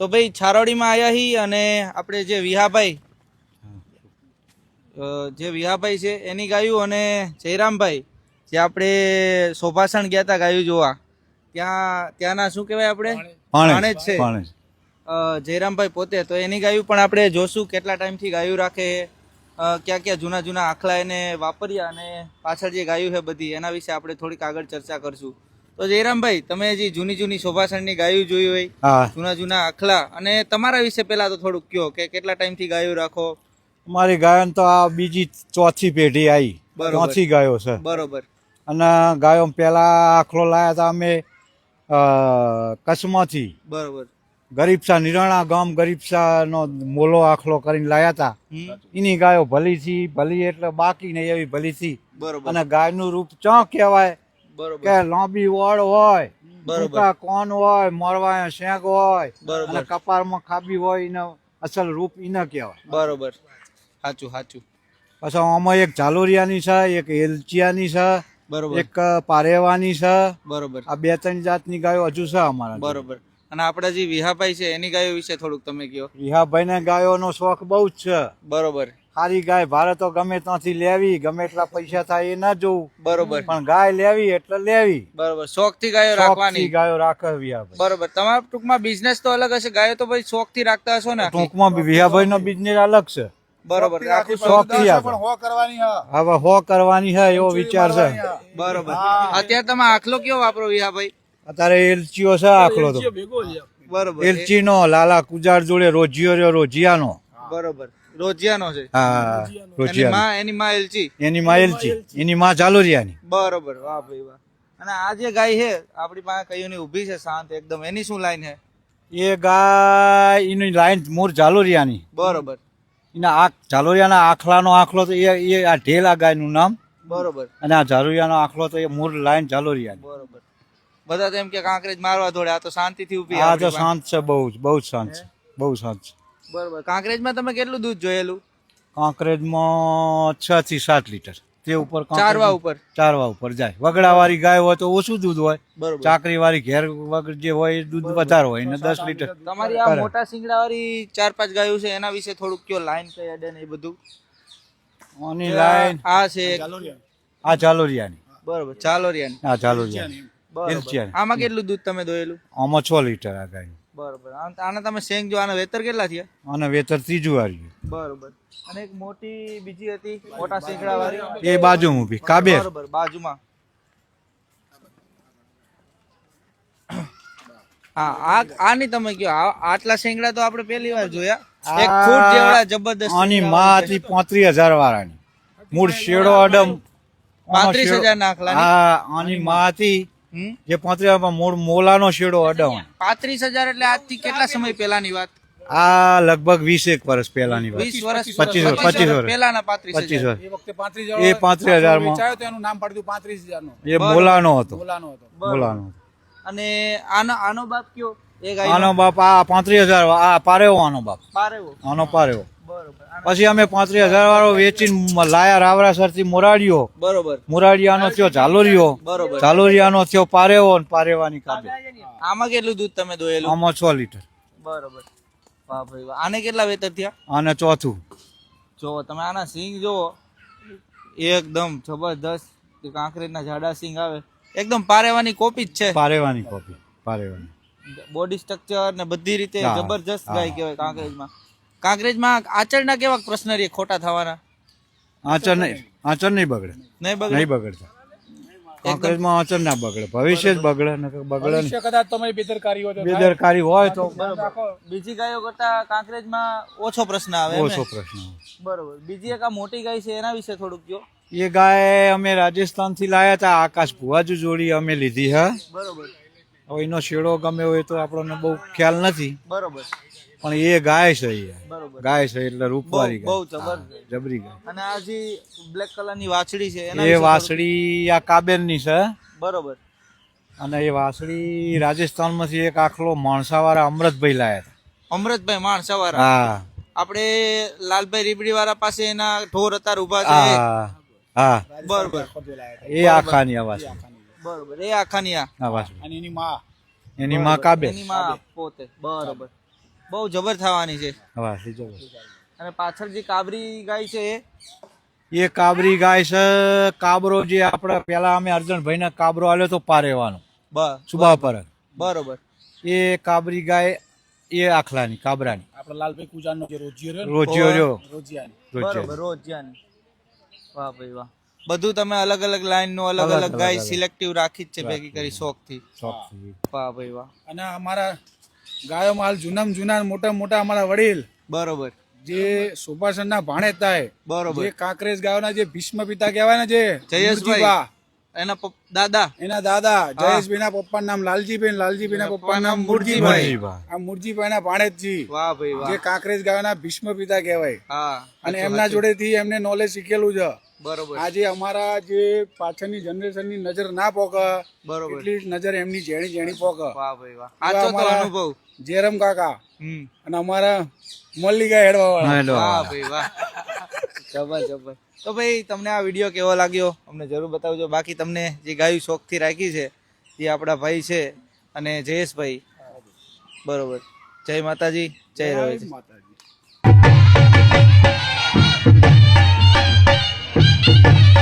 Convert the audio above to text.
તો ભાઈ છારોડીમાં આવ્યા હી અને આપણે જે વિહાભાઈ જે વિહાભાઈ છે એની ગાયું અને જયરામભાઈ જે આપણે શોભાસણ ગયા હતા ગાયું જોવા. ત્યાં ત્યાંના શું કહેવાય આપણે? ભાણેજ છે. જયરામભાઈ પોતે. તો એની ગાયું પણ આપણે જોશું કેટલા ટાઈમથી ગાયું રાખે ક્યાં ક્યાં જૂના જૂના આખલા એને વાપર્યા અને પાછળ જે ગાયું છે બધી એના વિશે આપણે થોડીક આગળ ચર્ચા કરશું. તો જયરામભાઈ તમે જે જૂની જૂની શોભાસણની ગાયું જોઈ હોય જૂના જૂના આખલા અને તમારા વિશે પેલા તો થોડુંક કયો કે કેટલા ટાઈમથી ગાયું રાખો? મારી ગાયન તો આ બીજી ચોથી પેઢી આવી. ચોથી ગાયો છે. બરોબર. અને ગાયો પેલા આખલો લાયા હતા અમે કચ્છમાંથી. બરોબર. ગરીબસા નિરાણા ગામ ગરીબસા નો મોલો આખલો કરીને લાયા હતા. એની ગાયો ભલી થી ભલી એટલે બાકી નહીં એવી ભલી થી બરોબર. અને ગાયનું રૂપ ચો કહેવાય. કે લાંબી વળ હોય બરોબર. ટૂંકા કોન હોય મોરવાયા શેંગ હોય અને કપાળમાં ખાબી હોય એને અસલ રૂપ એને કહેવાય. બરોબર. સાચું સાચું. પછી આમાં એક ઝાલોરિયાની છે એક એલચિયાની છે બરોબર. એક પારેવાની છે. બરોબર. આ બે ત્રણ જાતની ગાયો હજુ છે અમારા બરોબર. અને આપણા જે વિહાભાઈ છે એની ગાયો વિશે થોડુંક તમે કહો. વિહાભાઈ ને ગાયો નો શોખ બહુ જ છે. બરોબર. સારી ગાય ભારે તો ગમે ત્યાંથી લેવી ગમે એટલા પૈસા થાય એ ના જોવું. બરોબર. પણ ગાય લેવી એટલે લેવી. બરોબર. શોખથી ગાયો રાખવાની. ગાયો રાખવી બરોબર. તમારા ટૂંકમાં બિઝનેસ તો અલગ હશે. ગાયો તો ભાઈ શોખથી રાખતા હશો ને? ટૂંકમાં વિહાભાઈ નો બિઝનેસ અલગ છે. બરોબર. આપે. હવે હો કરવાની છે એવો વિચાર છે. બરોબર. અત્યારે તમે આખલો કયો વાપરો વિહાભાઈ? અત્યારે એલચીઓ છે આખલો તો. બરોબર. એલચી નો લાલા કુજાર જોડે રોજિયો રહ્યો રોજિયાનો. બરોબર. રોજિયાનો છે. હા રોજિયાનો. એની માં એલચી? એની માં એલચી. એની માં ચાલુરિયાની બરોબર. વાહ ભાઈ વાહ. અને આ જે ગાય છે આપણી પાસે કયું ની ઊભી છે શાંત એકદમ. એની શું લાઈન છે? એ ગાય એની લાઈન મૂળ ઝાલોરિયાની બરોબર. એના આખ ઝાલોરિયાના આખલાનો આખલો તો એ એ આ ઢેલા ગાયનું નામ. બરોબર. અને આ ઝાલોરિયાનો આખલો તો એ મૂળ લાઈન ઝાલોરિયાની બરોબર. બધા તો એમ કે કાંકરેજ મારવા દોડે. આ તો શાંતિથી ઊભી આ તો શાંત છે બહુ જ બહુ જ શાંત છે. બહુ શાંત છે. બરોબર. કાંકરેજમાં તમે કેટલું દૂધ જોયેલું? કાંકરેજમાં છ થી સાત લીટર. તે ઉપર ચારવા ઉપર? ચારવા ઉપર જાય. વગડાવાળી ગાય હોય તો ઓછું દૂધ હોય. ચાકરી વાળી ઘેર વગર જે હોય દૂધ વધારે હોય ને દસ લીટર. તમારી આ મોટા સિંગડા વાળી ચાર પાંચ ગાયો છે એના વિશે થોડુંક કયો લાઈન કઈ અડે ને એ બધું? ઓની લાઈન આ છે આ ચાલોરિયાની. બરોબર ચાલોરિયાની. હા ચાલોરિયાની. બરોબર. આમાં કેટલું દૂધ તમે દોયેલું? આમાં છ લીટર આ ગાય બરોબર. આને તમે શેંગ જો આના વેતર કેટલા થયા? અને વેતર ત્રીજું વાળ્યું બરોબર. અને એક મોટી બીજી હતી મોટા શેંગડા વાળી? એ બાજુ ઊભી કાબે બરોબર બાજુમાં. હા આ આની તમે કયો આ- આટલા શેંગડા તો આપણે પહેલી વાર જોયા. એક ફૂટ જેવડા જબરદસ્ત આની માં હતી પોત્રીસ હજાર વાળાની. મૂળ શેડો અડમ. પાંત્રીસ હજાર નાખલાની. હા આની માં હતી જે પાંત્રીસ મોલાનો શેડો અડાવણ પાંત્રીસ હજાર એટલે આજથી કેટલા સમય પહેલાની વાત? આ લગભગ વીસ એક વર્ષ પહેલાની વાત. વીસ વર્ષ. પચીસ વર્ષ, પચીસ વર્ષ. પહેલાના પાંત્રીસ પચીસ વર્ષ. એ વખતે પાંત્રીસ હજાર તો એનું નામ પાડ્યું પાંત્રીસ હજારનું એ મોલાનો હતો. મોલાનો હતો. મોલાનો હતો. અને આનો આનો બાપ કયો? આનો બાપ આ પાંત્રીસ હજાર આ પારેવો આનો બાપ. પારેવો. આનો પારેવો. પછી અમે પાંત્રીસ હજાર વાળો વેચીને લાયા રાવરાસરથી મોરાડીઓ બરોબર. મોરાડિયાનો થયો ઝાલોરિયો. બરોબર. ઝાલોરિયાનો થયો પારેવો અને પારેવાની કાબે. આમાં કેટલું દૂધ તમે દોયેલું? આમાં છ લીટર. બરોબર. આને કેટલા વેતર થયા? અને ચોથું. જો તમે આના સિંગ જુઓ. એકદમ જબરદસ્ત કાંકરેજના જાડા સિંગ આવે. એકદમ પારેવાની કોપી જ છે. પારેવાની કોપી પારેવાની. બોડી સ્ટ્રક્ચર ને બધી રીતે જબરજસ્ત. ગાય કહેવાય કાંકરેજમાં. કાંકરેજમાં આચરના કેવા પ્રશ્ન રે ખોટા થવાના? આચર નહીં આચર નહીં બગડે. નહીં બગડે? નહીં બગડતા. કાંકરેજમાં આચર ના બગડે. ભવિષ્ય જ બગડે ને બગડે ભવિષ્ય કદાચ તમારી બેદરકારી હોય. બેદરકારી હોય તો બીજી ગાયો કરતા કાંકરેજમાં ઓછો પ્રશ્ન આવે ઓછો પ્રશ્ન બરોબર. બીજી એક આ મોટી ગાય છે એના વિશે થોડુંક જો એ ગાય અમે રાજસ્થાનથી લાયા હતા આકાશ ભુવાજુ જોડી અમે લીધી હા. બરોબર. હવે એનો શેડો ગમે હોય તો આપણને બહુ ખ્યાલ નથી. બરોબર. પણ એ ગાય છે ગાય છે એટલે રૂપવારી બહુ જબરજસ્ત જબરી. ગાય. અને આ જે બ્લેક કલરની વાછડી છે એ વાછડી આ કાબેરની છે. બરોબર. અને એ વાસળી રાજસ્થાનમાંથી એક આખલો માણસાવાળા અમૃતભાઈ લાયા હતા. અમૃતભાઈ માણસાવાળા. હા. આપણે લાલભાઈ રીબડી વાળા પાસે એના ઢોર અત્યારે ઊભા છે. હા હા. બરોબર. એ આખાની આ વાસળી બરોબર. એ આખાની આ. અને એની માં. એની માં કાબે એની માં પોતે. બરોબર. બહુ જબર થવાની છે. અને પાછળ જે કાબરી ગાય છે એ? એ કાબરી ગાય છે કાબરો જે આપણે પેલા અમે અર્જણભાઈને કાબરો આલ્યો તો પારેવાનો. સુબા પર બરોબર. એ કાબરી ગાય એ આખલાની કાબરાની. આપણે લાલભાઈ કુજાનો જે રોજિયો રહ્યો રોજિયો રહ્યો. રોજિયાની. બરોબર રોજિયાની. વાહ ભાઈ વાહ. બધું તમે અલગ અલગ લાઈનનું અલગ અલગ ગાય સિલેક્ટિવ રાખી જ છે ભેગી કરી શોખથી વાહ. ભાઈ વાહ. અને અમારા ગાયોમાં હાલ જૂનામાં જૂના મોટા મોટા અમારા વડીલ. બરોબર. જે સુભાષણના ભાણેજ થાય બરોબર. જે કાંકરેજ ગાયોના જે ભીષ્મ પિતા કહેવાય ને જે જયેશભાઈ. એના દાદા. એના દાદા જયેશભાઈ ના પપ્પા નામ લાલજીભાઈ ને લાલજીભાઈ ના પપ્પા નામ મુરજીભાઈ. મુરજીભાઈ. આ મુરજીભાઈ ના ભાણેજજી વાહ ભાઈ જે કાંકરેજ ગાયોના ભીષ્મ પિતા કહેવાય અને એમના જોડેથી એમને નોલેજ શીખેલું છે. બરોબર. આજે અમારા જે પાછળની જનરેશનની નજર ના પોકે બરોબર. એટલી નજર એમની જેણી જેણી પોકે. વાહ ભાઈ વાહ. આ તો અનુભવ. જેરમ કાકા હમ. અને અમારા મલ્લિકા હેડવા વાળા. વાહ ભાઈ વાહ. જબર જબર. તો ભાઈ તમને આ વીડિયો કેવો લાગ્યો? અમને જરૂર બતાવજો. બાકી તમને જે ગાયું શોખથી રાખી છે એ આપણા ભાઈ છે અને જયેશભાઈ. બરોબર. જય માતાજી. જય રવિ માતાજી. Thank you.